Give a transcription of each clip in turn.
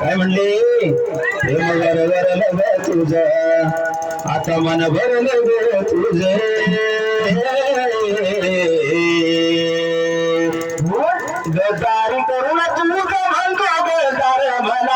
काय म्हणले? प्रेम वर वर तुझ आता मन भरलं ग तुझे. गदारी करून तू का म्हणतो गदार मला.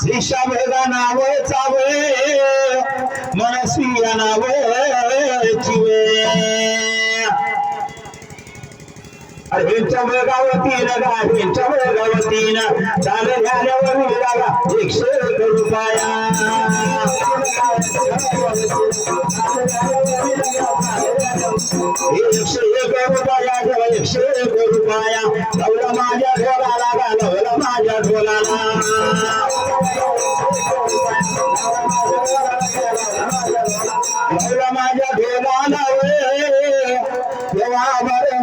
शिष्या भेदा नाव चावे मनस्वी नाव चिवे अरे ह्यांच्या गावतीन गा ह्यांच्या गावतीन चाल झाल्यावर मिळाला एकशे एक रुपया. एकशे एक रुपया एकशे एक रुपया. माझ्या माझ्या ढोलाला वे तेव्हा बर